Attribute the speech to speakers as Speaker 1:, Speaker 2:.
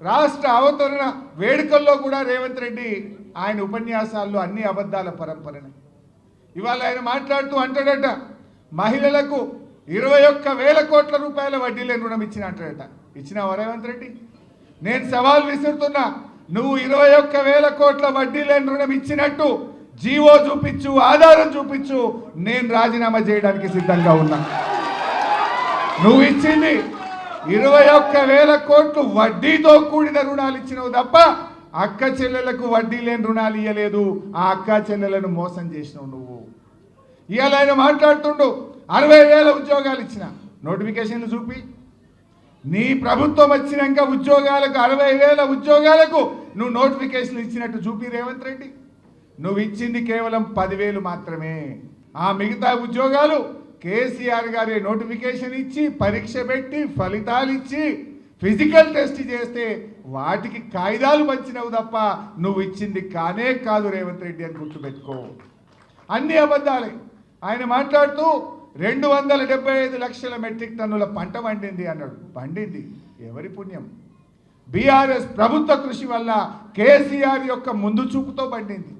Speaker 1: రాష్ట్ర అవతరణ వేడుకల్లో కూడా రేవంత్ రెడ్డి ఆయన ఉపన్యాసాల్లో అన్ని అబద్ధాల పరంపరనే. ఇవాళ ఆయన మాట్లాడుతూ అంటాడట మహిళలకు ఇరవై ఒక్క వేల కోట్ల రూపాయల వడ్డీ లేని రుణం ఇచ్చిన అంటాడట ఇచ్చినావా రేవంత్ రెడ్డి? నేను సవాల్ విసురుతున్నా నువ్వు ఇరవై ఒక్క వేల కోట్ల వడ్డీ లేని రుణం ఇచ్చినట్టు జీవో చూపించు ఆధారం చూపించు నేను రాజీనామా చేయడానికి సిద్ధంగా ఉన్నా. నువ్వు ఇచ్చింది ఇరవై ఒక్క వేల కోట్లు వడ్డీతో కూడిన రుణాలు ఇచ్చినవు తప్ప అక్క చెల్లెలకు వడ్డీ లేని రుణాలు ఇవ్వలేదు ఆ అక్క చెల్లెలను మోసం చేసినావు నువ్వు. ఇవాళ ఆయన మాట్లాడుతుండు అరవై వేల ఉద్యోగాలు ఇచ్చిన. నోటిఫికేషన్లు చూపి. నీ ప్రభుత్వం వచ్చినాక ఉద్యోగాలకు అరవై వేల ఉద్యోగాలకు నువ్వు నోటిఫికేషన్లు ఇచ్చినట్టు చూపి రేవంత్ రెడ్డి. నువ్వు ఇచ్చింది కేవలం పదివేలు మాత్రమే. ఆ మిగతా ఉద్యోగాలు కేసీఆర్ గారి నోటిఫికేషన్ ఇచ్చి పరీక్ష పెట్టి ఫలితాలు ఇచ్చి ఫిజికల్ టెస్ట్ చేస్తే వాటికి కాయిదాలు పంచినవు తప్ప నువ్వు ఇచ్చింది కానే కాదు రేవంత్ రెడ్డి అని గుర్తుపెట్టుకో. అన్ని అబద్ధాలే. ఆయన మాట్లాడుతూ రెండు వందల డెబ్బై ఐదు లక్షల మెట్రిక్ టన్నుల పంట పండింది అన్నాడు. పండింది. ఎవరి పుణ్యం? బీఆర్ఎస్ ప్రభుత్వ కృషి వల్ల కేసీఆర్ యొక్క ముందు చూపుతో పండింది.